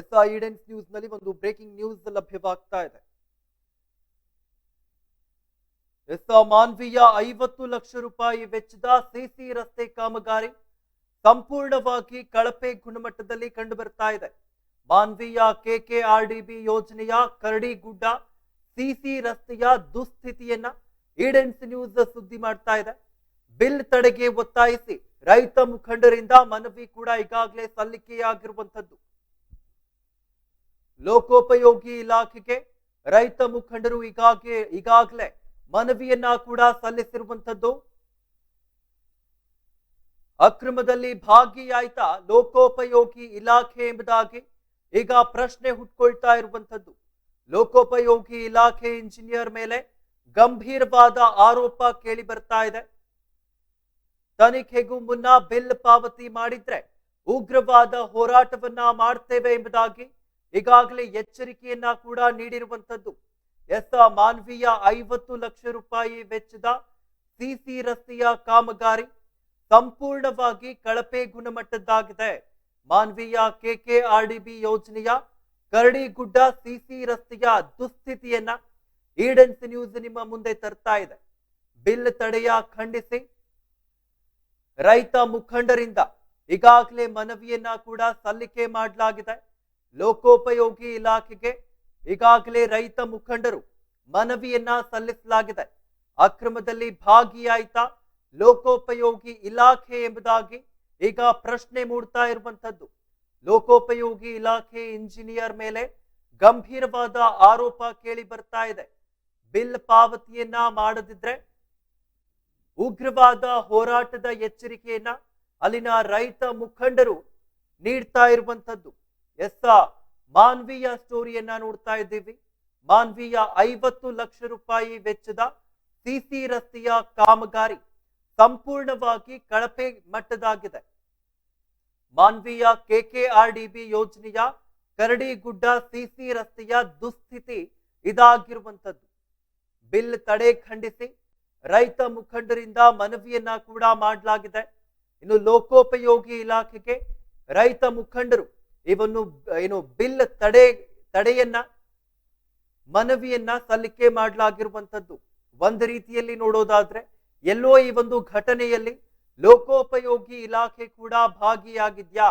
S ಐಡೆನ್ಸ್ ನ್ಯೂಸ್ನಲ್ಲಿ ಒಂದು breaking news ಲಭ್ಯವಾಗ್ತಾ ಇದೆ. S ಮಾನ್ವೀಯ ಐವತ್ತು ಲಕ್ಷ ರೂಪಾಯಿ ವೆಚ್ಚದ ಸಿಸಿ ರಸ್ತೆ ಕಾಮಗಾರಿ ಸಂಪೂರ್ಣವಾಗಿ ಕಳಪೆ ಗುಣಮಟ್ಟದಲ್ಲಿ ಕಂಡುಬರ್ತಾ ಇದೆ. ಮಾನ್ವೀಯ ಕೆಕೆಆರ್ಡಿಬಿ ಯೋಜನೆಯ ಕರಡಿಗುಡ್ಡ ಸಿಸಿ ರಸ್ತೆಯ ದುಸ್ಥಿತಿಯನ್ನ ಈಡೆನ್ಸ್ ನ್ಯೂಸ್ ಸುದ್ದಿ ಮಾಡ್ತಾ ಇದೆ. ಬಿಲ್ ತಡೆಗೆ ಒತ್ತಾಯಿಸಿ ರೈತ ಮುಖಂಡರಿಂದ ಮನವಿ ಕೂಡ ಈಗಾಗಲೇ ಸಲ್ಲಿಕೆಯಾಗಿರುವಂತದ್ದು ಲೋಕೋಪಯೋಗಿ ಇಲಾಖೆಗೆ ರೈತ ಮುಖಂಡರು ಈಗಾಗಲೇ ಈಗಾಗಲೇ ಮನವಿಯನ್ನ ಕೂಡ ಸಲ್ಲಿಸಿರುವಂತದ್ದು ಅಕ್ರಮದಲ್ಲಿ ಭಾಗಿಯಾಯ್ತ ಲೋಕೋಪಯೋಗಿ ಇಲಾಖೆ ಎಂಬುದಾಗಿ ಈಗ ಪ್ರಶ್ನೆ ಹುಟ್ಕೊಳ್ತಾ ಇರುವಂತದ್ದು ಲೋಕೋಪಯೋಗಿ ಇಲಾಖೆ ಇಂಜಿನಿಯರ್ ಮೇಲೆ ಗಂಭೀರವಾದ ಆರೋಪ ಕೇಳಿ ಬರ್ತಾ ಇದೆ. ತನಿಖೆಗೂ ಮುನ್ನ ಬಿಲ್ ಪಾವತಿ ಮಾಡಿದ್ರೆ ಉಗ್ರವಾದ ಹೋರಾಟವನ್ನ ಮಾಡ್ತೇವೆ ಎಂಬುದಾಗಿ ಈಗಾಗಲೇ ಎಚ್ಚರಿಕೆಯನ್ನ ಕೂಡ ನೀಡಿರುವಂತದ್ದು ಎಸ್ ಮಾನ್ವೀಯ ಐವತ್ತು ಲಕ್ಷ ರೂಪಾಯಿ ವೆಚ್ಚದ ಸಿಸಿ ರಸ್ತೆಯ ಕಾಮಗಾರಿ ಸಂಪೂರ್ಣವಾಗಿ ಕಳಪೆ ಗುಣಮಟ್ಟದ್ದಾಗಿದೆ. ಮಾನ್ವೀಯ ಕೆಕೆಆರ್ಡಿಬಿ ಯೋಜನೆಯ ಕರಡಿಗುಡ್ಡ ಸಿಸಿ ರಸ್ತೆಯ ದುಸ್ಥಿತಿಯನ್ನ ಈಡನ್ಸ್ ನ್ಯೂಸ್ ನಿಮ್ಮ ಮುಂದೆ ತರ್ತಾ ಇದೆ. ಬಿಲ್ ತಡೆಯ ಖಂಡಿಸಿ ರೈತ ಮುಖಂಡರಿಂದ ಈಗಾಗಲೇ ಮನವಿಯನ್ನ ಕೂಡ ಸಲ್ಲಿಕೆ ಮಾಡಲಾಗಿದೆ. ಲೋಕೋಪಯೋಗಿ ಇಲಾಖೆಗೆ ಈಗಾಗಲೇ ರೈತ ಮುಖಂಡರು ಮನವಿಯನ್ನ ಸಲ್ಲಿಸಲಾಗಿದೆ. ಅಕ್ರಮದಲ್ಲಿ ಭಾಗಿಯಾಯಿತ ಲೋಕೋಪಯೋಗಿ ಇಲಾಖೆ ಎಂಬುದಾಗಿ ಈಗ ಪ್ರಶ್ನೆ ಮೂಡ್ತಾ ಇರುವಂತದ್ದು ಲೋಕೋಪಯೋಗಿ ಇಲಾಖೆ ಇಂಜಿನಿಯರ್ ಮೇಲೆ ಗಂಭೀರವಾದ ಆರೋಪ ಕೇಳಿ ಬರ್ತಾ ಇದೆ. ಬಿಲ್ ಪಾವತಿಯನ್ನ ಮಾಡದಿದ್ರೆ ಉಗ್ರವಾದ ಹೋರಾಟದ ಎಚ್ಚರಿಕೆಯನ್ನ ಅಲ್ಲಿನ ರೈತ ಮುಖಂಡರು ನೀಡ್ತಾ ಇರುವಂತದ್ದು ಎಸ್ ಮಾನ್ವೀಯ ಸ್ಟೋರಿಯನ್ನ ನೋಡ್ತಾ ಇದ್ದೀವಿ. ಮಾನ್ವೀಯ ಐವತ್ತು ಲಕ್ಷ ರೂಪಾಯಿ ವೆಚ್ಚದ ಸಿಸಿ ರಸ್ತೆಯ ಕಾಮಗಾರಿ ಸಂಪೂರ್ಣವಾಗಿ ಕಳಪೆ ಮಟ್ಟದಾಗಿದೆ. ಮಾನ್ವೀಯ ಬಿ ಯೋಜನೆಯ ಕರಡಿಗುಡ್ಡ ಸಿಸಿ ರಸ್ತೆಯ ದುಸ್ಥಿತಿ ಇದಾಗಿರುವಂತದ್ದು ಬಿಲ್ ತಡೆ ಖಂಡಿಸಿ ರೈತ ಮುಖಂಡರಿಂದ ಮನವಿಯನ್ನ ಕೂಡ ಮಾಡಲಾಗಿದೆ. ಇನ್ನು ಲೋಕೋಪಯೋಗಿ ಇಲಾಖೆಗೆ ರೈತ ಮುಖಂಡರು ಇವನ್ನು ಏನು, ಬಿಲ್ ತಡೆ, ತಡೆಯನ್ನ, ಮನವಿಯನ್ನ ಸಲ್ಲಿಕೆ ಮಾಡಲಾಗಿರುವಂತದ್ದು ಒಂದು ರೀತಿಯಲ್ಲಿ ನೋಡೋದಾದ್ರೆ, ಎಲ್ಲೋ ಈ ಒಂದು ಘಟನೆಯಲ್ಲಿ ಲೋಕೋಪಯೋಗಿ ಇಲಾಖೆ ಕೂಡ ಭಾಗಿಯಾಗಿದ್ಯಾ?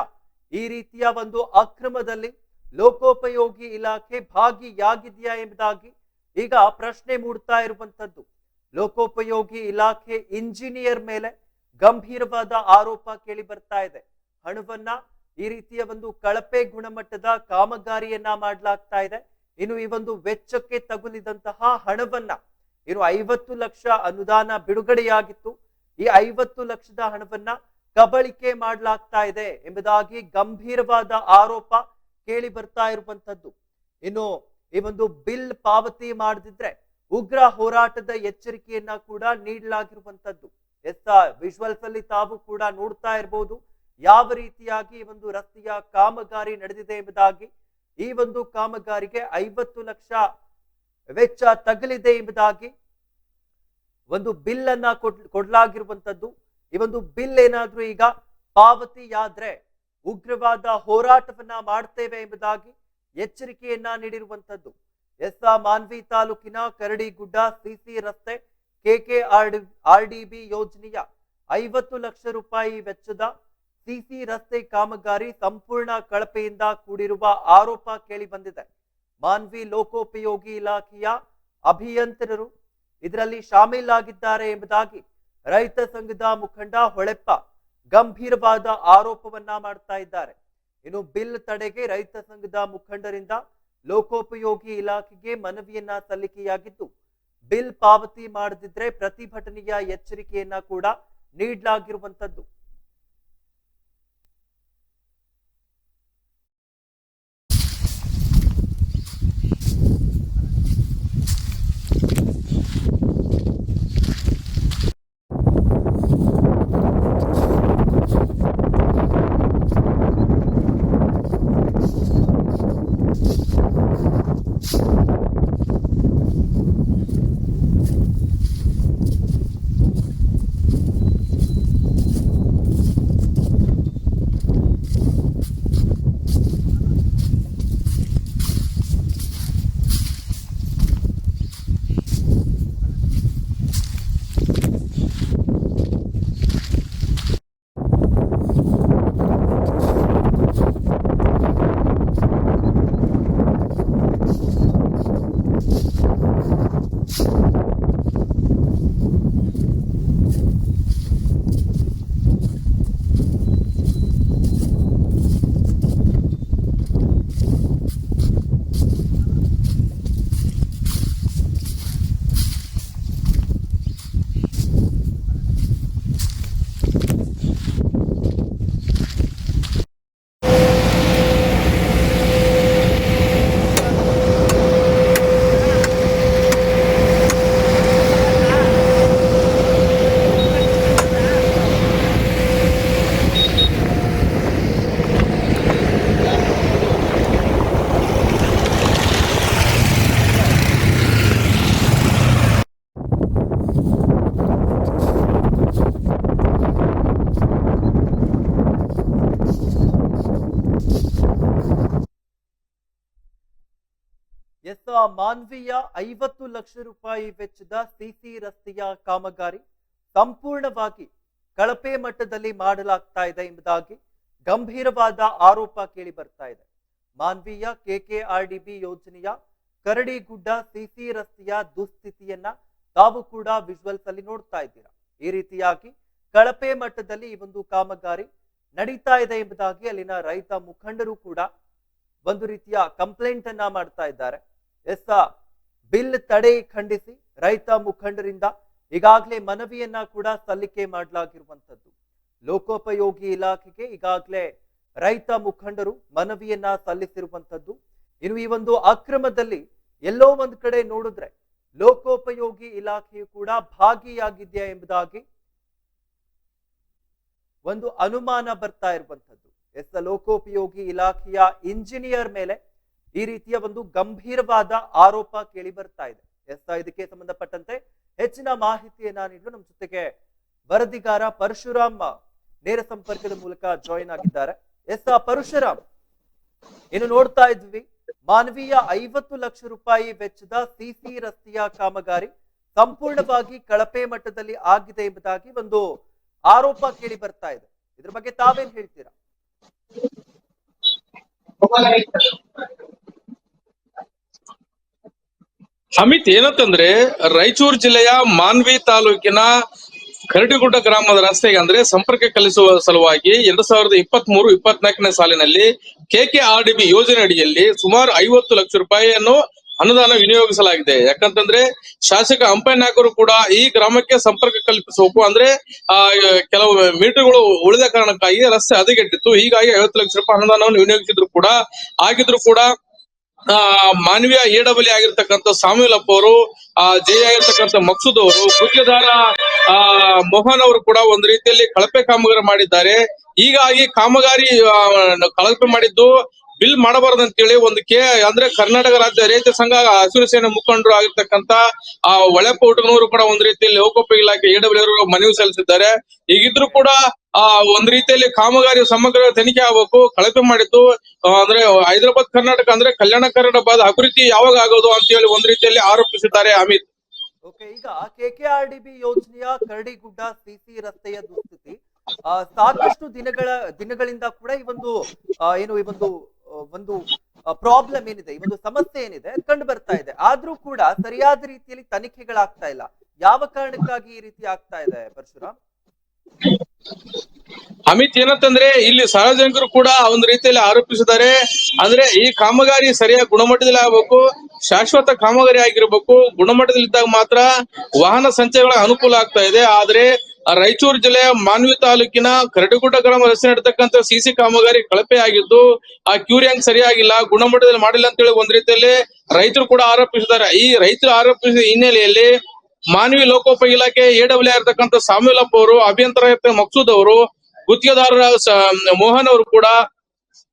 ಈ ರೀತಿಯ ಒಂದು ಅಕ್ರಮದಲ್ಲಿ ಲೋಕೋಪಯೋಗಿ ಇಲಾಖೆ ಭಾಗಿಯಾಗಿದ್ಯಾ ಎಂಬುದಾಗಿ ಈಗ ಪ್ರಶ್ನೆ ಮೂಡ್ತಾ ಇರುವಂತದ್ದು ಲೋಕೋಪಯೋಗಿ ಇಲಾಖೆ ಇಂಜಿನಿಯರ್ ಮೇಲೆ ಗಂಭೀರವಾದ ಆರೋಪ ಕೇಳಿ ಬರ್ತಾ ಇದೆ. ಹಣವನ್ನ ಈ ರೀತಿಯ ಒಂದು ಕಳಪೆ ಗುಣಮಟ್ಟದ ಕಾಮಗಾರಿಯನ್ನ ಮಾಡಲಾಗ್ತಾ ಇದೆ. ಇನ್ನು ಈ ಒಂದು ವೆಚ್ಚಕ್ಕೆ ತಗುಲಿದಂತಹ ಹಣವನ್ನ ಇನ್ನು ಐವತ್ತು ಲಕ್ಷ ಅನುದಾನ ಬಿಡುಗಡೆಯಾಗಿತ್ತು. ಈ ಐವತ್ತು ಲಕ್ಷದ ಹಣವನ್ನ ಕಬಳಿಕೆ ಮಾಡಲಾಗ್ತಾ ಇದೆ ಎಂಬುದಾಗಿ ಗಂಭೀರವಾದ ಆರೋಪ ಕೇಳಿ ಬರ್ತಾ ಇರುವಂತದ್ದು ಇನ್ನು ಈ ಒಂದು ಬಿಲ್ ಪಾವತಿ ಮಾಡದಿದ್ರೆ ಉಗ್ರ ಹೋರಾಟದ ಎಚ್ಚರಿಕೆಯನ್ನ ಕೂಡ ನೀಡಲಾಗಿರುವಂತದ್ದು ಎಸ್ ವಿಜುವಲ್ಸ್ ಅಲ್ಲಿ ತಾವು ಕೂಡ ನೋಡ್ತಾ ಇರಬಹುದು ಯಾವ ರೀತಿಯಾಗಿ ಈ ಒಂದು ರಸ್ತೆಯ ಕಾಮಗಾರಿ ನಡೆದಿದೆ ಎಂಬುದಾಗಿ ಈ ಒಂದು ಕಾಮಗಾರಿಗೆ ಐವತ್ತು ಲಕ್ಷ ವೆಚ್ಚ ತಗಲಿದೆ ಎಂಬುದಾಗಿ ಒಂದು ಬಿಲ್ ಅನ್ನ ಕೊಡಲಾಗಿರುವಂತದ್ದು. ಈ ಒಂದು ಬಿಲ್ ಏನಾದರೂ ಈಗ ಪಾವತಿಯಾದ್ರೆ ಉಗ್ರವಾದ ಹೋರಾಟವನ್ನ ಮಾಡ್ತೇವೆ ಎಂಬುದಾಗಿ ಎಚ್ಚರಿಕೆಯನ್ನ ನೀಡಿರುವಂತದ್ದು. ಎಸ್ ಮಾನ್ವಿ ತಾಲೂಕಿನ ಕರಡಿಗುಡ್ಡ ಸಿಸಿ ರಸ್ತೆ ಕೆಕೆ ಆರ್ ಡಿ ಬಿ ಯೋಜನೆಯ ಐವತ್ತು ಲಕ್ಷ ರೂಪಾಯಿ ವೆಚ್ಚದ ಸಿಸಿ ರಸ್ತೆ ಕಾಮಗಾರಿ ಸಂಪೂರ್ಣ ಕಳಪೆಯಿಂದ ಕೂಡಿರುವ ಆರೋಪ ಕೇಳಿ ಬಂದಿದೆ ಮಾನ್ವಿ ಲೋಕೋಪಯೋಗಿ ಇಲಾಖೆಯ ಅಭಿಯಂತರರು ಇದರಲ್ಲಿ ಶಾಮೀಲಾಗಿದ್ದಾರೆ ಎಂಬುದಾಗಿ ರೈತ ಸಂಘದ ಮುಖಂಡ ಹೊಳೆಪ್ಪ ಗಂಭೀರವಾದ ಆರೋಪವನ್ನ ಮಾಡ್ತಾ ಇದ್ದಾರೆ. ಇನ್ನು ಬಿಲ್ ತಡೆಗೆ ರೈತ ಸಂಘದ ಮುಖಂಡರಿಂದ ಲೋಕೋಪಯೋಗಿ ಇಲಾಖೆಗೆ ಮನವಿಯನ್ನ ಸಲ್ಲಿಕೆಯಾಗಿದ್ದು, ಬಿಲ್ ಪಾವತಿ ಮಾಡದಿದ್ರೆ ಪ್ರತಿಭಟನೆಯ ಎಚ್ಚರಿಕೆಯನ್ನ ಕೂಡ ನೀಡಲಾಗಿರುವಂತದ್ದು ಎಸ್ ಮಾನ್ವಿಯ ಐವತ್ತು ಲಕ್ಷ ರೂಪಾಯಿ ವೆಚ್ಚದ ಸಿಸಿ ರಸ್ತೆಯ ಕಾಮಗಾರಿ ಸಂಪೂರ್ಣವಾಗಿ ಕಳಪೆ ಮಟ್ಟದಲ್ಲಿ ಮಾಡಲಾಗ್ತಾ ಇದೆ ಎಂಬುದಾಗಿ ಗಂಭೀರವಾದ ಆರೋಪ ಕೇಳಿ ಬರ್ತಾ ಇದೆ. ಮಾನ್ವೀಯ ಬಿ ಯೋಜನೆಯ ಕರಡಿಗುಡ್ಡ ಸಿಸಿ ರಸ್ತೆಯ ದುಸ್ಥಿತಿಯನ್ನ ತಾವು ಕೂಡ ವಿಜುವಲ್ಸ್ ಅಲ್ಲಿ ನೋಡ್ತಾ ಇದ್ದೀರಾ? ಈ ರೀತಿಯಾಗಿ ಕಳಪೆ ಮಟ್ಟದಲ್ಲಿ ಈ ಒಂದು ಕಾಮಗಾರಿ ನಡೀತಾ ಇದೆ ಎಂಬುದಾಗಿ ಅಲ್ಲಿನ ರೈತ ಮುಖಂಡರು ಕೂಡ ಒಂದು ರೀತಿಯ ಕಂಪ್ಲೇಂಟ್ ಅನ್ನ ಮಾಡ್ತಾ ಇದ್ದಾರೆ. ಎಸ್ ಬಿಲ್ ತಡೆ ಖಂಡಿಸಿ ರೈತ ಮುಖಂಡರಿಂದ ಈಗಾಗಲೇ ಮನವಿಯನ್ನ ಕೂಡ ಸಲ್ಲಿಕೆ ಮಾಡಲಾಗಿರುವಂತದ್ದು ಲೋಕೋಪಯೋಗಿ ಇಲಾಖೆಗೆ ಈಗಾಗಲೇ ರೈತ ಮುಖಂಡರು ಮನವಿಯನ್ನ ಸಲ್ಲಿಸಿರುವಂತದ್ದು ಇನ್ನು ಈ ಒಂದು ಅಕ್ರಮದಲ್ಲಿ ಎಲ್ಲೋ ಒಂದ್ ಕಡೆ ನೋಡಿದ್ರೆ ಲೋಕೋಪಯೋಗಿ ಇಲಾಖೆಯು ಕೂಡ ಭಾಗಿಯಾಗಿದೆಯಾ ಎಂಬುದಾಗಿ ಒಂದು ಅನುಮಾನ ಬರ್ತಾ ಇರುವಂತದ್ದು ಎಸ್ ಲೋಕೋಪಯೋಗಿ ಇಲಾಖೆಯ ಇಂಜಿನಿಯರ್ ಮೇಲೆ ಈ ರೀತಿಯ ಒಂದು ಗಂಭೀರವಾದ ಆರೋಪ ಕೇಳಿ ಬರ್ತಾ ಇದೆ. ಎಸ್ ಇದಕ್ಕೆ ಸಂಬಂಧಪಟ್ಟಂತೆ ಹೆಚ್ಚಿನ ಮಾಹಿತಿಯನ್ನ ನೀಡಲು ನಮ್ಮ ಜೊತೆಗೆ ವರದಿಗಾರ ಪರಶುರಾಮ್ ನೇರ ಸಂಪರ್ಕದ ಮೂಲಕ ಜಾಯಿನ್ ಆಗಿದ್ದಾರೆ. ಎಸ್ ಪರಶುರಾಮ್, ಇನ್ನು ನೋಡ್ತಾ ಇದ್ವಿ, ಮಾನವೀಯ ಐವತ್ತು ಲಕ್ಷ ರೂಪಾಯಿ ವೆಚ್ಚದ ಸಿಸಿ ರಸ್ತೆಯ ಕಾಮಗಾರಿ ಸಂಪೂರ್ಣವಾಗಿ ಕಳಪೆ ಮಟ್ಟದಲ್ಲಿ ಆಗಿದೆ ಎಂಬುದಾಗಿ ಒಂದು ಆರೋಪ ಕೇಳಿ ಬರ್ತಾ ಇದೆ. ಇದ್ರ ಬಗ್ಗೆ ತಾವೇನ್ ಹೇಳ್ತೀರಾ? ಅಮಿತ್ ಏನಂತಂದ್ರೆ ರಾಯಚೂರು ಜಿಲ್ಲೆಯ ಮಾನ್ವಿ ತಾಲೂಕಿನ ಕರಡಿಗುಡ್ಡ ಗ್ರಾಮದ ರಸ್ತೆಗೆ ಅಂದ್ರೆ ಸಂಪರ್ಕ ಕಲಿಸುವ ಸಲುವಾಗಿ ಎರಡ್ ಸಾವಿರದ ಇಪ್ಪತ್ತ್ ಮೂರು ಇಪ್ಪತ್ನಾಲ್ಕನೇ ಸಾಲಿನಲ್ಲಿ ಕೆಕೆಆರ್ಡಿಬಿ ಯೋಜನೆ ಅಡಿಯಲ್ಲಿ ಸುಮಾರು ಐವತ್ತು ಲಕ್ಷ ರೂಪಾಯಿಯನ್ನು ಅನುದಾನ ವಿನಿಯೋಗಿಸಲಾಗಿದೆ. ಯಾಕಂತಂದ್ರೆ ಶಾಸಕ ಅಂಪಯ್ಯನಾಯಕರು ಕೂಡ ಈ ಗ್ರಾಮಕ್ಕೆ ಸಂಪರ್ಕ ಕಲ್ಪಿಸಬೇಕು ಅಂದ್ರೆ, ಆ, ಕೆಲವು ಮೀಟರ್ಗಳು ಉಳಿದ ಕಾರಣಕ್ಕಾಗಿ ರಸ್ತೆ ಹದಗೆಟ್ಟಿತ್ತು. ಹೀಗಾಗಿ ಐವತ್ತು ಲಕ್ಷ ರೂಪಾಯಿ ಅನುದಾನವನ್ನು ವಿನಿಯೋಗಿಸಿದ್ರು ಕೂಡ, ಆಗಿದ್ರು ಕೂಡ ಮಾನವೀಯ ಏಡಬಲಿ ಡಬ್ಲ್ಯೂ ಆಗಿರ್ತಕ್ಕಂಥ ಸಾಮೂಲಪ್ಪ ಅವರು ಆ ಜಯ ಆಗಿರ್ತಕ್ಕಂಥ ಮಕ್ಸೂದ್ ಅವರು ಗುತ್ತಿಗೆದಾರ ಆ ಮೋಹನ್ ಅವರು ಕೂಡ ಒಂದು ರೀತಿಯಲ್ಲಿ ಕಳಪೆ ಕಾಮಗಾರಿ ಮಾಡಿದ್ದಾರೆ. ಹೀಗಾಗಿ ಕಾಮಗಾರಿ ಆ, ಕಳಪೆ ಮಾಡಿದ್ದು ಬಿಲ್ ಮಾಡಬಾರದು ಅಂತೇಳಿ ಒಂದು ಕೆ, ಅಂದ್ರೆ ಕರ್ನಾಟಕ ರಾಜ್ಯ ರೈತ ಸಂಘ ಹಸಿರು ಸೇನೆ ಮುಖಂಡರು ಆಗಿರ್ತಕ್ಕಂತ ಆ ಒಳೆ ಪೌಟನವರು ಕೂಡ ಒಂದ್ ರೀತಿಯಲ್ಲಿ ಲೋಕೋಪ ಇಲಾಖೆ ಎಡಬ್ಲ್ಯೂ ಡಬ್ಲ್ಯೂ ಮನವಿ ಸಲ್ಲಿಸಿದ್ದಾರೆ. ಈಗಿದ್ರು ಕೂಡ, ಆ, ಒಂದ್ ರೀತಿಯಲ್ಲಿ ಕಾಮಗಾರಿ ಸಮಗ್ರ ತನಿಖೆ ಆಗ್ಬೇಕು, ಕಳಪೆ ಮಾಡಿತ್ತು ಅಂದ್ರೆ ಹೈದರಾಬಾದ್ ಕರ್ನಾಟಕ, ಅಂದ್ರೆ ಕಲ್ಯಾಣ ಕರ್ನಾಟಕದ ಅಭಿವೃದ್ಧಿ ಯಾವಾಗ ಆಗೋದು ಅಂತ ಹೇಳಿ ಒಂದ್ ರೀತಿಯಲ್ಲಿ ಆರೋಪಿಸಿದ್ದಾರೆ ಅಮಿತ್. ಓಕೆ, ಈಗ ಕೆಕೆಆರ್ಡಿಬಿ ಯೋಜನೆಯ ಕರಡಿಗುಡ್ಡ ಸಿಸಿ ರಸ್ತೆಯ ದುಸ್ಥಿತಿ. ಸಾಕಷ್ಟು ದಿನಗಳ, ದಿನಗಳಿಂದ ಕೂಡ ಈ ಒಂದು ಏನು ಈ ಒಂದು ಒಂದು ಪ್ರಾಬ್ಲಮ್ ಏನಿದೆ, ಈ ಒಂದು ಸಮಸ್ಯೆ ಏನಿದೆ ಕಂಡು ಬರ್ತಾ ಇದೆ. ಆದ್ರೂ ಕೂಡ ಸರಿಯಾದ ರೀತಿಯಲ್ಲಿ ತನಿಖೆಗಳಾಗ್ತಾ ಇಲ್ಲ. ಯಾವ ಕಾರಣಕ್ಕಾಗಿ ಈ ರೀತಿ ಆಗ್ತಾ ಇದೆ, ಪರಶುರಾಮ್? ಅಮಿತ್, ಏನಂತಂದ್ರೆ, ಇಲ್ಲಿ ಸಾರ್ವಜನಿಕರು ಕೂಡ ಒಂದು ರೀತಿಯಲ್ಲಿ ಆರೋಪಿಸಿದ್ದಾರೆ. ಅಂದ್ರೆ, ಈ ಕಾಮಗಾರಿ ಸರಿಯಾಗಿ ಗುಣಮಟ್ಟದಲ್ಲಿ ಆಗಬೇಕು, ಶಾಶ್ವತ ಕಾಮಗಾರಿ ಆಗಿರ್ಬೇಕು, ಗುಣಮಟ್ಟದಲ್ಲಿದ್ದಾಗ ಮಾತ್ರ ವಾಹನ ಸಂಚಾರಗಳ ಅನುಕೂಲ ಆಗ್ತಾ ಇದೆ. ಆದ್ರೆ ರಾಯಚೂರು ಜಿಲ್ಲೆಯ ಮಾನ್ವಿ ತಾಲೂಕಿನ ಕರಡಿಗುಡ್ಡ ಗ್ರಾಮ ರಸ್ತೆ ನಡತಕ್ಕಂತ ಸಿಸಿ ಕಾಮಗಾರಿ ಕಳಪೆ ಆಗಿದ್ದು, ಆ ಕ್ಯೂರಿಯಂಗ್ ಸರಿಯಾಗಿಲ್ಲ, ಗುಣಮಟ್ಟದಲ್ಲಿ ಮಾಡಿಲ್ಲ ಅಂತೇಳಿ ಒಂದ್ ರೀತಿಯಲ್ಲಿ ರೈತರು ಕೂಡ ಆರೋಪಿಸಿದ್ದಾರೆ. ಈ ರೈತರು ಆರೋಪಿಸಿದ ಹಿನ್ನೆಲೆಯಲ್ಲಿ ಮಾನವಿ ಲೋಕೋಪಯೋಗಿ ಇಲಾಖೆ ಎ ಡಬ್ಲ್ಯೂ ಇರ್ತಕ್ಕಂಥ ಸಾಮ್ಯುಲಪ್ಪ ಅವರು, ಅಭಿಯಂತರ ಮಕ್ಸೂದ್ ಅವರು ಗುತ್ತಿಗೆದಾರರ ಮೋಹನ್ ಅವರು ಕೂಡ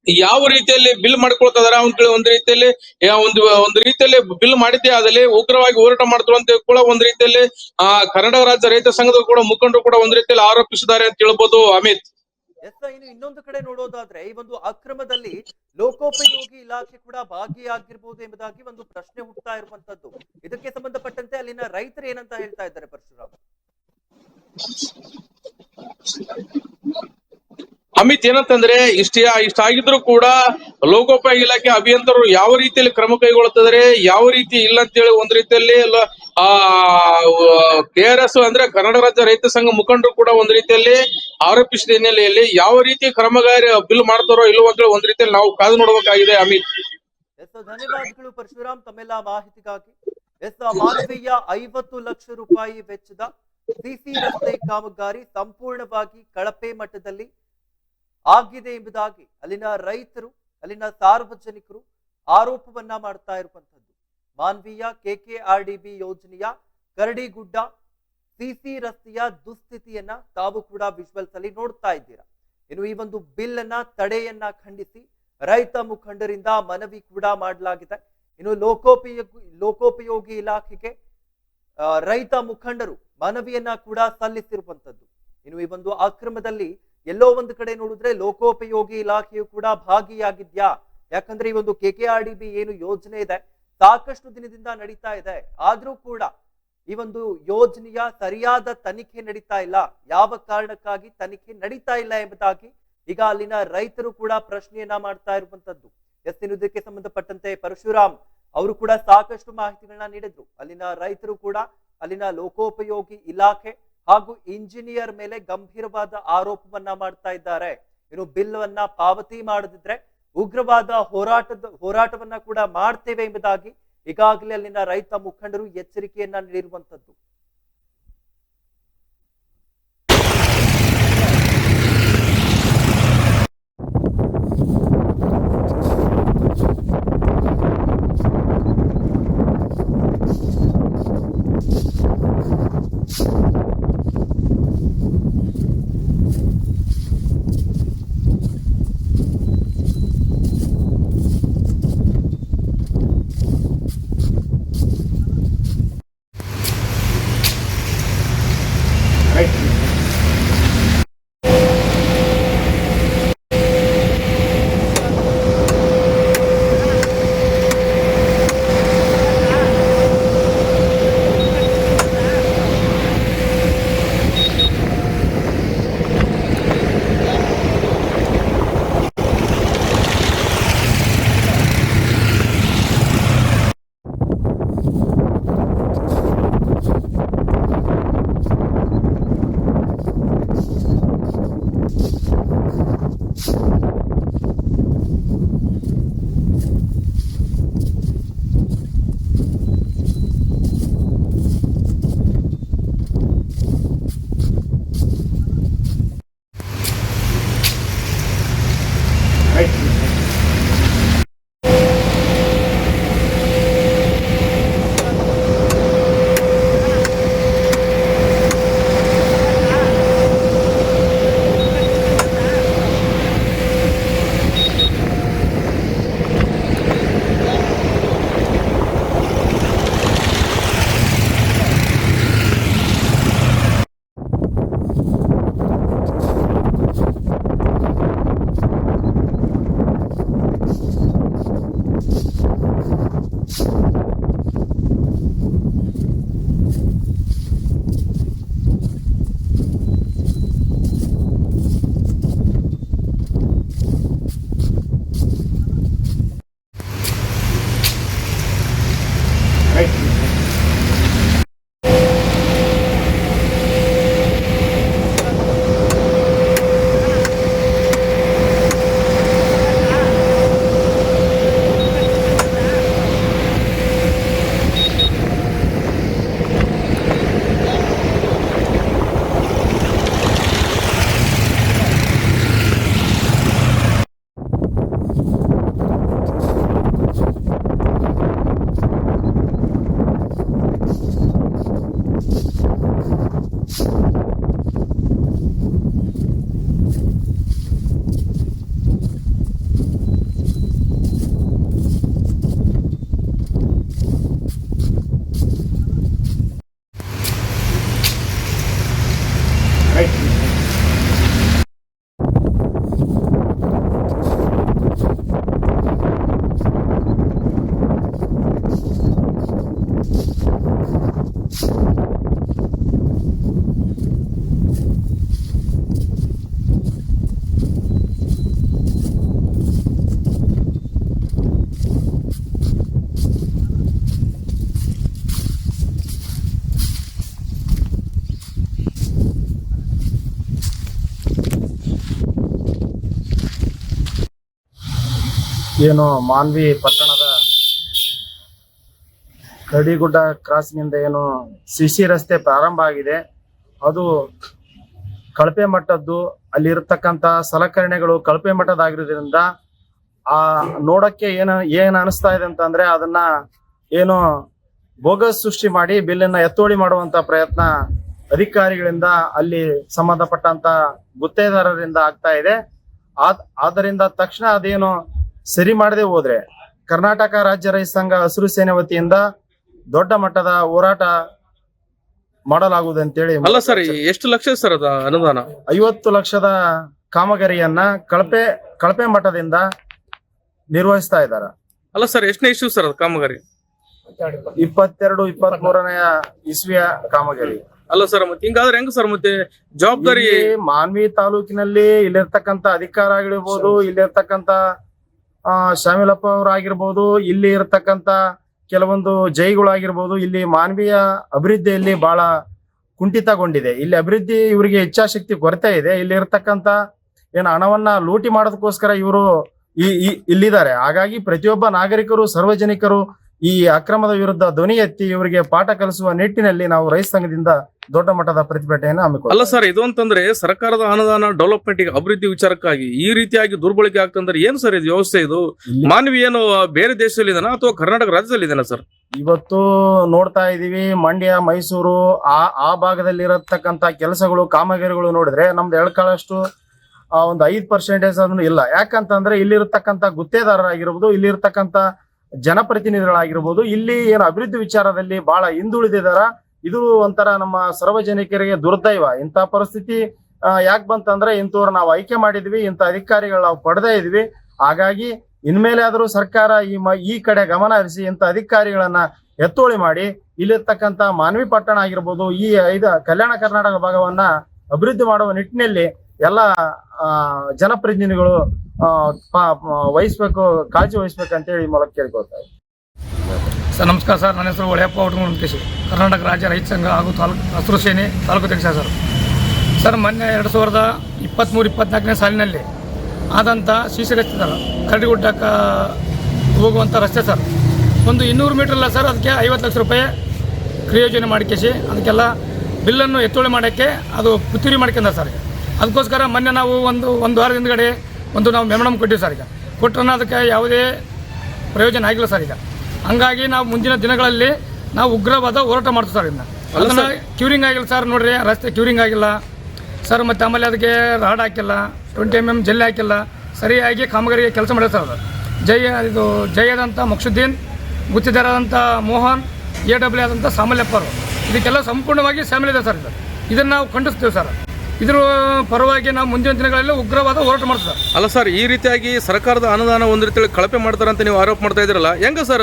ಯಾವ ರೀತಿಯಲ್ಲಿ ಬಿಲ್ ಮಾಡ್ಕೊಳ್ತಾ ಇದಾರೆ ಒಂದ್ ರೀತಿಯಲ್ಲಿ ಒಂದು ಒಂದು ರೀತಿಯಲ್ಲಿ ಬಿಲ್ ಮಾಡಿದ್ದೆ, ಆದಲ್ಲಿ ಉಗ್ರವಾಗಿ ಹೋರಾಟ ಮಾಡ್ತಾರೆ ಅಂತ ಕೂಡ ಒಂದ್ ರೀತಿಯಲ್ಲಿ, ಆ, ಕರ್ನಾಟಕ ರಾಜ್ಯ ರೈತ ಸಂಘದ ಕೂಡ ಮುಖಂಡರು ಕೂಡ ಒಂದ್ ರೀತಿಯಲ್ಲಿ ಆರೋಪಿಸಿದ್ದಾರೆ ಅಂತ ಹೇಳ್ಬೋದು, ಅಮಿತ್. ಎಸ್ ಇನ್ನು ಇನ್ನೊಂದು ಕಡೆ ನೋಡೋದಾದ್ರೆ, ಈ ಒಂದು ಅಕ್ರಮದಲ್ಲಿ ಲೋಕೋಪಯೋಗಿ ಇಲಾಖೆ ಕೂಡ ಭಾಗಿಯಾಗಿರ್ಬೋದು ಎಂಬುದಾಗಿ ಒಂದು ಪ್ರಶ್ನೆ ಹುಟ್ಟುತ್ತಾ ಇರುವಂತದ್ದು. ಇದಕ್ಕೆ ಸಂಬಂಧಪಟ್ಟಂತೆ ಅಲ್ಲಿನ ರೈತರು ಏನಂತ ಹೇಳ್ತಾ ಇದ್ದಾರೆ ಪರಶುರಾಮ್? ಅಮಿತ್ ಏನಂತಂದ್ರೆ ಇಷ್ಟ ಇಷ್ಟ ಆಗಿದ್ರು ಕೂಡ ಲೋಕೋಪಯೋಗಿ ಇಲಾಖೆ ಅಭಿಯಂತರರು ಯಾವ ರೀತಿಯಲ್ಲಿ ಕ್ರಮ ಕೈಗೊಳ್ಳುತ್ತಿದ್ದಾರೆ, ಯಾವ ರೀತಿ ಇಲ್ಲ ಅಂತೇಳಿ ಒಂದ್ ರೀತಿಯಲ್ಲಿ ಆ ಕೆ ಆರ್ ಎಸ್ ಅಂದ್ರೆ ಕನ್ನಡ ರಾಜ್ಯ ರೈತ ಸಂಘ ಮುಖಂಡರು ಕೂಡ ಒಂದ್ ರೀತಿಯಲ್ಲಿ ಆರೋಪಿಸಿದ ಹಿನ್ನೆಲೆಯಲ್ಲಿ ಯಾವ ರೀತಿ ಕ್ರಮಗಾರಿ ಬಿಲ್ ಮಾಡ್ತಾರೋ ಇಲ್ಲವೋ ಅಂತೇಳಿ ಒಂದ್ ರೀತಿಯಲ್ಲಿ ನಾವು ಕಾದು ನೋಡಬೇಕಾಗಿದೆ ಅಮಿತ್. ಧನ್ಯವಾದಗಳು ಪರಶುರಾಮ್, ತಮ್ಮೆಲ್ಲ ಮಾಹಿತಿಗಾಗಿ. ಎಸ್ ಐವತ್ತು ಲಕ್ಷ ರೂಪಾಯಿ ವೆಚ್ಚದ ಸಿಸಿ ರಸ್ತೆ ಕಾಮಗಾರಿ ಸಂಪೂರ್ಣವಾಗಿ ಕಳಪೆ ಮಟ್ಟದಲ್ಲಿ ಆಗಿದೆ ಎಂಬುದಾಗಿ ಅಲ್ಲಿನ ರೈತರು, ಅಲ್ಲಿನ ಸಾರ್ವಜನಿಕರು ಆರೋಪವನ್ನ ಮಾಡ್ತಾ ಇರುವಂತದ್ದು ಮಾನ್ವೀಯ ಬಿ ಯೋಜನೆಯ ಕರಡಿಗುಡ್ಡ ಸಿಸಿ ರಸ್ತೆಯ ದುಸ್ಥಿತಿಯನ್ನ ತಾವು ಕೂಡ ವಿಜುವಲ್ಸ್ ಅಲ್ಲಿ ನೋಡ್ತಾ ಇದ್ದೀರಾ. ಇನ್ನು ಈ ಒಂದು ಬಿಲ್ ಅನ್ನ ತಡೆಯನ್ನ ಖಂಡಿಸಿ ರೈತ ಮುಖಂಡರಿಂದ ಮನವಿ ಕೂಡ ಮಾಡಲಾಗಿದೆ. ಇನ್ನು ಲೋಕೋಪಯೋಗಿ ಲೋಕೋಪಯೋಗಿ ಇಲಾಖೆಗೆ ರೈತ ಮುಖಂಡರು ಮನವಿಯನ್ನ ಕೂಡ ಸಲ್ಲಿಸಿರುವಂತದ್ದು ಇನ್ನು ಈ ಒಂದು ಅಕ್ರಮದಲ್ಲಿ ಎಲ್ಲೋ ಒಂದು ಕಡೆ ನೋಡಿದ್ರೆ ಲೋಕೋಪಯೋಗಿ ಇಲಾಖೆಯು ಕೂಡ ಭಾಗಿಯಾಗಿದ್ಯಾ? ಯಾಕಂದ್ರೆ ಈ ಒಂದು K K R D B ಏನು ಯೋಜನೆ ಇದೆ, ಸಾಕಷ್ಟು ದಿನದಿಂದ ನಡೀತಾ ಇದೆ. ಆದ್ರೂ ಕೂಡ ಈ ಒಂದು ಯೋಜನೆಯ ಸರಿಯಾದ ತನಿಖೆ ನಡೀತಾ ಇಲ್ಲ. ಯಾವ ಕಾರಣಕ್ಕಾಗಿ ತನಿಖೆ ನಡೀತಾ ಇಲ್ಲ ಎಂಬುದಾಗಿ ಈಗ ಅಲ್ಲಿನ ರೈತರು ಕೂಡ ಪ್ರಶ್ನೆಯನ್ನ ಮಾಡ್ತಾ ಇರುವಂತದ್ದು. ಎಸ್ ಇನ್ನು ಇದಕ್ಕೆ ಸಂಬಂಧಪಟ್ಟಂತೆ ಪರಶುರಾಮ್ ಅವರು ಕೂಡ ಸಾಕಷ್ಟು ಮಾಹಿತಿಗಳನ್ನ ನೀಡಿದ್ರು. ಅಲ್ಲಿನ ರೈತರು ಕೂಡ ಅಲ್ಲಿನ ಲೋಕೋಪಯೋಗಿ ಇಲಾಖೆ ಹಾಗೂ ಇಂಜಿನಿಯರ್ ಮೇಲೆ ಗಂಭೀರವಾದ ಆರೋಪವನ್ನ ಮಾಡ್ತಾ ಇದ್ದಾರೆ. ಇನ್ನು ಬಿಲ್ ಅನ್ನ ಪಾವತಿ ಮಾಡದಿದ್ರೆ ಉಗ್ರವಾದ ಹೋರಾಟದ, ಹೋರಾಟವನ್ನ ಕೂಡ ಮಾಡ್ತೇವೆ ಎಂಬುದಾಗಿ ಈಗಾಗಲೇ ಅಲ್ಲಿನ ರೈತ ಮುಖಂಡರು ಎಚ್ಚರಿಕೆಯನ್ನ ನೀಡಿರುವಂತದ್ದು ಏನು ಮಾನ್ವಿ ಪಟ್ಟಣದ ಕಡಿಗುಡ್ಡ ಕ್ರಾಸ್ನಿಂದ ಏನು ಸಿಸಿ ರಸ್ತೆ ಪ್ರಾರಂಭ ಆಗಿದೆ. ಅದು ಕಳಪೆ ಮಟ್ಟದ್ದು ಅಲ್ಲಿರ್ತಕ್ಕಂತ ಸಲಕರಣೆಗಳು ಕಳಪೆ ಮಟ್ಟದಾಗಿರೋದ್ರಿಂದ ಆ ನೋಡಕ್ಕೆ ಏನ, ಏನ್ ಅನಿಸ್ತಾ ಇದೆ ಅಂತಂದ್ರೆ ಅದನ್ನ ಏನು ಬೋಗಸ್ ಸೃಷ್ಟಿ ಮಾಡಿ, ಬಿಲ್ಲನ್ನ ಎತ್ತೋಳಿ ಮಾಡುವಂತ ಪ್ರಯತ್ನ ಅಧಿಕಾರಿಗಳಿಂದ ಅಲ್ಲಿ ಸಂಬಂಧಪಟ್ಟಂತ ಗುತ್ತೇದಾರರಿಂದ ಆಗ್ತಾ ಇದೆ. ಆದ್, ಆದ್ದರಿಂದ ತಕ್ಷಣ ಅದೇನು ಸರಿ ಮಾಡದೆ ಹೋದ್ರೆ ಕರ್ನಾಟಕ ರಾಜ್ಯ ರೈತ ಸಂಘ ಹಸಿರು ಸೇನೆ ವತಿಯಿಂದ ದೊಡ್ಡ ಮಟ್ಟದ ಹೋರಾಟ ಮಾಡಲಾಗುವುದಂತೇಳಿ ಅಲ್ಲ ಸರ್ ಎಷ್ಟು ಲಕ್ಷ ಸರ್ ಅದ ಅನುದಾನ? ಐವತ್ತು ಲಕ್ಷದ ಕಾಮಗಾರಿಯನ್ನ ಕಳಪೆ ಕಳಪೆ ಮಟ್ಟದಿಂದ ನಿರ್ವಹಿಸ್ತಾ ಇದ್ದಾರೆ. ಅಲ್ಲ ಸರ್ ಎಷ್ಟನೇ ಇಶ್ಯೂ ಸರ್ ಅದು ಕಾಮಗಾರಿ? ಇಪ್ಪತ್ತೆರಡು ಇಪ್ಪತ್ತ್ ಮೂರನೆಯ ಇಸ್ವಿಯ ಕಾಮಗಾರಿ. ಅಲ್ಲ ಸರ್ ಮತ್ತೆ ಹಿಂಗಾದ್ರೆ ಹೆಂಗ ಸರ್ ಮತ್ತೆ ಜವಾಬ್ದಾರಿ? ಮಾನ್ವಿ ತಾಲೂಕಿನಲ್ಲಿ ಇಲ್ಲಿರ್ತಕ್ಕಂತ ಅಧಿಕಾರ ಆಗಿರ್ಬೋದು ಇಲ್ಲಿರ್ತಕ್ಕಂತ ಆ, ಶಾಮಿಲಪ್ಪ ಅವರಾಗಿರ್ಬೋದು, ಇಲ್ಲಿ ಇರತಕ್ಕಂತ ಕೆಲವೊಂದು ಜೈಗಳಾಗಿರ್ಬೋದು, ಇಲ್ಲಿ ಮಾನವೀಯ ಅಭಿವೃದ್ಧಿಯಲ್ಲಿ ಬಹಳ ಕುಂಠಿತಗೊಂಡಿದೆ. ಇಲ್ಲಿ ಅಭಿವೃದ್ಧಿ ಇವರಿಗೆ ಇಚ್ಛಾಶಕ್ತಿ ಕೊರತೆ ಇದೆ. ಇಲ್ಲಿ ಇರತಕ್ಕಂತ ಏನು ಹಣವನ್ನ ಲೂಟಿ ಮಾಡೋದಕ್ಕೋಸ್ಕರ ಇವರು ಈ, ಇಲ್ಲಿದ್ದಾರೆ. ಹಾಗಾಗಿ ಪ್ರತಿಯೊಬ್ಬ ನಾಗರಿಕರು, ಸಾರ್ವಜನಿಕರು ಈ ಅಕ್ರಮದ ವಿರುದ್ಧ ಧ್ವನಿ ಎತ್ತಿ ಇವರಿಗೆ ಪಾಠ ಕಲಿಸುವ ನಿಟ್ಟಿನಲ್ಲಿ ನಾವು ರೈತ ಸಂಘದಿಂದ ದೊಡ್ಡ ಮಟ್ಟದ ಪ್ರತಿಭಟನೆಯನ್ನು ಹಮ್ಮಿಕೊಂಡು ಅಲ್ಲ ಸರ್ ಇದು ಅಂತಂದ್ರೆ ಸರ್ಕಾರದ ಅನುದಾನ ಡೆವಲಪ್ಮೆಂಟ್ ಅಭಿವೃದ್ಧಿ ವಿಚಾರಕ್ಕಾಗಿ ಈ ರೀತಿಯಾಗಿ ದುರ್ಬಳಕೆ ಆಗ್ತಂದ್ರೆ ಏನು ಸರ್ ಇದು ವ್ಯವಸ್ಥೆ ಇದು? ಮಾನವೀಯ ಮಾನವಿ ಏನು ಬೇರೆ ದೇಶದಲ್ಲಿ ಇದೆನಾ ಅಥವಾ ಕರ್ನಾಟಕ ರಾಜ್ಯದಲ್ಲಿ ಇದನ್ನ ಸರ್? ಇವತ್ತು ನೋಡ್ತಾ ಇದೀವಿ ಮಂಡ್ಯ ಮೈಸೂರು ಆ ಆ ಭಾಗದಲ್ಲಿ ಇರತಕ್ಕಂತ ಕೆಲಸಗಳು ಕಾಮಗಾರಿಗಳು ನೋಡಿದ್ರೆ ನಮ್ದು ಎಳ್ಕಾಳಷ್ಟು ಆ ಒಂದು ಐದು ಪರ್ಸೆಂಟೇಜ್ ಅದನ್ನು ಇಲ್ಲ. ಯಾಕಂತಂದ್ರೆ ಇಲ್ಲಿರ್ತಕ್ಕಂಥ ಗುತ್ತೇದಾರರಾಗಿರ್ಬೋದು ಇಲ್ಲಿರ್ತಕ್ಕಂತ ಜನಪ್ರತಿನಿಧಿಗಳಾಗಿರ್ಬೋದು, ಇಲ್ಲಿ ಏನು ಅಭಿವೃದ್ಧಿ ವಿಚಾರದಲ್ಲಿ ಬಹಳ ಹಿಂದುಳಿದಿದಾರ, ಇದು ಒಂಥರ ನಮ್ಮ ಸಾರ್ವಜನಿಕರಿಗೆ ದುರ್ದೈವ. ಇಂಥ ಪರಿಸ್ಥಿತಿ ಯಾಕೆ ಬಂತಂದ್ರೆ ಇಂಥವ್ರು ನಾವು ಆಯ್ಕೆ ಮಾಡಿದ್ವಿ, ಇಂಥ ಅಧಿಕಾರಿಗಳು ನಾವು ಪಡೆದೇ ಇದ್ವಿ. ಹಾಗಾಗಿ ಇನ್ಮೇಲೆ ಆದರೂ ಸರ್ಕಾರ ಈ ಮ, ಈ ಕಡೆ ಗಮನ ಹರಿಸಿ ಇಂಥ ಅಧಿಕಾರಿಗಳನ್ನ ಎತ್ತೋಳಿ ಮಾಡಿ, ಇಲ್ಲಿರ್ತಕ್ಕಂಥ ಮಾನವಿ ಪಟ್ಟಣ ಆಗಿರ್ಬೋದು, ಈ ಐದು ಕಲ್ಯಾಣ ಕರ್ನಾಟಕ ಭಾಗವನ್ನ ಅಭಿವೃದ್ಧಿ ಮಾಡುವ ನಿಟ್ಟಿನಲ್ಲಿ ಎಲ್ಲ ಜನಪ್ರತಿನಿಧಿಗಳು ವಹಿಸ್ಬೇಕು, ಕಾಳಜಿ ಈ ಮೂಲಕ ಕೇಳ್ಕೊಳ್ತಾ. ಸರ್, ನಮಸ್ಕಾರ ಸರ್. ನನ್ನ ಹೆಸರು ಒಳ್ಳೆಯಪ್ಪ ಔಟಮುಖೇಶಿ ಕರ್ನಾಟಕ ರಾಜ್ಯ ರೈತ ಸಂಘ ಹಾಗೂ ತಾಲೂಕು ಹಸಿರು ಸೇನೆ ತಾಲೂಕು ಅಧ್ಯಕ್ಷ ಸರ್. ಸರ್, ಮೊನ್ನೆ ಎರಡು ಸಾವಿರದ ಇಪ್ಪತ್ತ್ಮೂರು ಇಪ್ಪತ್ನಾಲ್ಕನೇ ಸಾಲಿನಲ್ಲಿ ಆದಂಥ ಸಿಸಿ ರಸ್ತೆ ಸರ್, ಕರಡಿಗುಡ್ಡಕ್ಕ ಹೋಗುವಂಥ ರಸ್ತೆ ಸರ್. ಒಂದು ಇನ್ನೂರು ಮೀಟರ್ ಅಲ್ಲ ಸರ್, ಅದಕ್ಕೆ ಐವತ್ತು ಲಕ್ಷ ರೂಪಾಯಿ ಕ್ರಿಯೋಜನೆ ಮಾಡಿಕೇಸಿ ಅದಕ್ಕೆಲ್ಲ ಬಿಲ್ಲನ್ನು ಎತ್ತುವಳಿ ಮಾಡೋಕ್ಕೆ ಅದು ಪುತ್ತೂರಿ ಮಾಡ್ಕೊಂಡ ಸರ್. ಅದಕ್ಕೋಸ್ಕರ ಮೊನ್ನೆ ನಾವು ಒಂದು ಒಂದು ವಾರದ ಹಿಂದ್ಗಡೆ ಒಂದು ನಾವು ಮೆಮಣಮ್ ಕೊಟ್ಟಿವಿ ಸರ್ ಈಗ. ಕೊಟ್ಟರೆ ಅದಕ್ಕೆ ಯಾವುದೇ ಪ್ರಯೋಜನ ಆಗಿಲ್ಲ ಸರ್ ಈಗ. ಹಂಗಾಗಿ ನಾವು ಮುಂದಿನ ದಿನಗಳಲ್ಲಿ ನಾವು ಉಗ್ರವಾದ ಹೋರಾಟ ಮಾಡ್ತೀವಿ ಸರ್ ಇದನ್ನ ಅದನ್ನು ಕ್ಯೂರಿಂಗ್ ಆಗಿಲ್ಲ ಸರ್ ನೋಡ್ರಿ ರಸ್ತೆ ಕ್ಯೂರಿಂಗ್ ಆಗಿಲ್ಲ. ಸರ್ ಮತ್ತು ಆಮೇಲೆ ಅದಕ್ಕೆ ರಾಡ್ ಹಾಕಿಲ್ಲ ಟ್ವೆಂಟಿ ಎಂ ಎಂ ಜಲ್ಲಿ ಹಾಕಿಲ್ಲ. ಸರಿಯಾಗಿ ಕಾಮಗಾರಿಗೆ ಕೆಲಸ ಮಾಡಿದೆ ಸರ್ ಅದು. ಜಯ ಇದು ಜಯದಂಥ ಮಕ್ಸುದ್ದೀನ್ ಗುತ್ತಿದಾರದಂಥ ಮೋಹನ್ ಎ ಡಬ್ಲ್ಯೂ ಆದಂಥ ಸಾಮಲ್ಯಪ್ಪ ಅವರು. ಇದಕ್ಕೆಲ್ಲ ಸಂಪೂರ್ಣವಾಗಿ ಇದೆ ಸರ್ ಇದು. ಇದನ್ನು ನಾವು ಖಂಡಿಸ್ತೀವಿ ಸರ್. ಇದ್ರ ಪರವಾಗಿ ನಾವು ಮುಂದಿನ ದಿನಗಳಲ್ಲಿ ಉಗ್ರವಾದ ಹೋರಾಟ ಮಾಡ್ತೀವಿ. ಅಲ್ಲ ಸರ್ ಈ ರೀತಿಯಾಗಿ ಸರ್ಕಾರದ ಅನುದಾನ ಒಂದು ರೀತಿಯಲ್ಲಿ ಕಳಪೆ ಮಾಡ್ತಾರೆ ಮಾಡ್ತಾರಂತ ನೀವು ಆರೋಪ ಮಾಡ್ತಾ ಇದ್ದೀರಲ್ಲ ಹೆಂಗ ಸರ್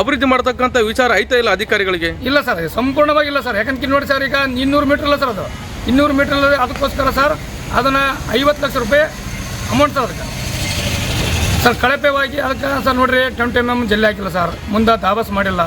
ಅಭಿವೃದ್ಧಿ ಮಾಡ್ತಕ್ಕಂಥ ವಿಚಾರ ಐತಾ ಇಲ್ಲ ಅಧಿಕಾರಿಗಳಿಗೆ? ಇಲ್ಲ ಸರ್ ಸಂಪೂರ್ಣವಾಗಿ ಇಲ್ಲ ಸರ್. ಯಾಕಂದ್ರೆ ನೋಡಿ ಸರ್ ಈಗ ಇನ್ನೂರು ಮೀಟರ್ ಇಲ್ಲ ಸರ್ ಅದು. ಇನ್ನೂರು ಮೀಟರ್ ಅದಕ್ಕೋಸ್ಕರ ಸರ್ ಅದನ್ನು ಐವತ್ತು ಲಕ್ಷ ರೂಪಾಯಿ ಅಮೌಂಟ್ ಸರ್ ಅದಕ್ಕೆ. ಸರ್ ಕಳಪೆವಾಗಿ ಅದಕ್ಕೆ ಸರ್ ನೋಡ್ರಿ ಟೆಮ್ ಎಂ ಜಲ್ಲಿ ಹಾಕಿಲ್ಲ ಸರ್. ಮುಂದೆ ದಾಬಸ್ ಮಾಡಿಲ್ಲ.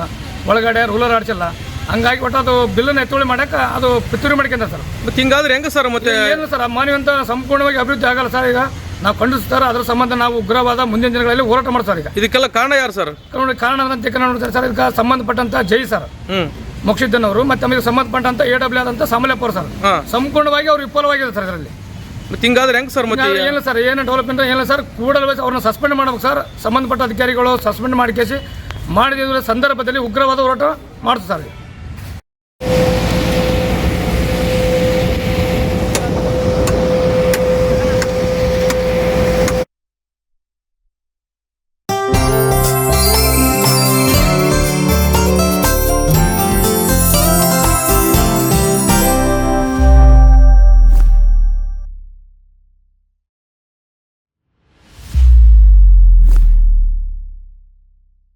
ಒಳಗಡೆ ರೂಲರ್ ಆಡ್ಸಿಲ್ಲ. ಹಂಗಾಗಿ ಒಟ್ಟು ಅದು ಬಿಲ್ಲನ್ನು ಎತ್ತುವಳಿ ಮಾಡಕ್ಕೆ ಅದು ಪಿತ್ತೂರಿ ಮಾಡ್ಕೊಂಡ ಸರ್. ಮತ್ತೆ ಹಿಂಗಾದ್ರೆ ಹೆಂಗೆ ಸರ್ ಮತ್ತೆ ಏನು ಸರ್ ಮಾನವಿ ಅಂತ ಸಂಪೂರ್ಣವಾಗಿ ಅಭಿವೃದ್ಧಿ ಆಗಲ್ಲ ಸರ್ ಈಗ. ನಾವು ಖಂಡಿಸ್ತಾರೆ ಅದರ ಸಂಬಂಧ ನಾವು ಉಗ್ರವಾದ ಮುಂದಿನ ದಿನಗಳಲ್ಲಿ ಹೋರಾಟ ಮಾಡ್ತಾರೆ ಈಗ. ಇದಕ್ಕೆಲ್ಲ ಕಾರಣ ಯಾರು ಸರ್? ನೋಡಿ ಕಾರಣ ಅಂತ ನೋಡ್ತಾರೆ ಸರ್ ಇದಕ್ಕೆ ಸಂಬಂಧಪಟ್ಟಂತ ಜೈ ಸರ್. ಮೋಕ್ಷಿದ್ದನ್ ಅವರು ಮತ್ತೆ ನಮಗೆ ಸಂಬಂಧಪಟ್ಟಂತ ಎ ಡಬ್ಲ್ಯೂ ಆದಂತ ಸಮಲೇಪುರ ಸರ್. ಸಂಪೂರ್ಣವಾಗಿ ಅವ್ರು ವಿಫಲವಾಗಿದೆ ಸರ್ ಇದರಲ್ಲಿ. ಮತ್ತೆ ಹಿಂಗಾದ್ರೆ ಹೆಂಗ್ ಸರ್ ಮತ್ತೆ ಏನಿಲ್ಲ ಸರ್ ಏನು ಡೆವಲಪ್ಮೆಂಟ್ ಏನಿಲ್ಲ ಸರ್ ಕೂಡಲೇ ಅವ್ರನ್ನ ಸಸ್ಪೆಂಡ್ ಮಾಡ್ಬೇಕು ಸರ್. ಸಂಬಂಧಪಟ್ಟ ಅಧಿಕಾರಿಗಳು ಸಸ್ಪೆಂಡ್ ಮಾಡಿ ಕೇಸಿ ಮಾಡಿದ ಸಂದರ್ಭದಲ್ಲಿ ಉಗ್ರವಾದ ಹೋರಾಟ ಮಾಡ್ತಾರೆ ಸರ್.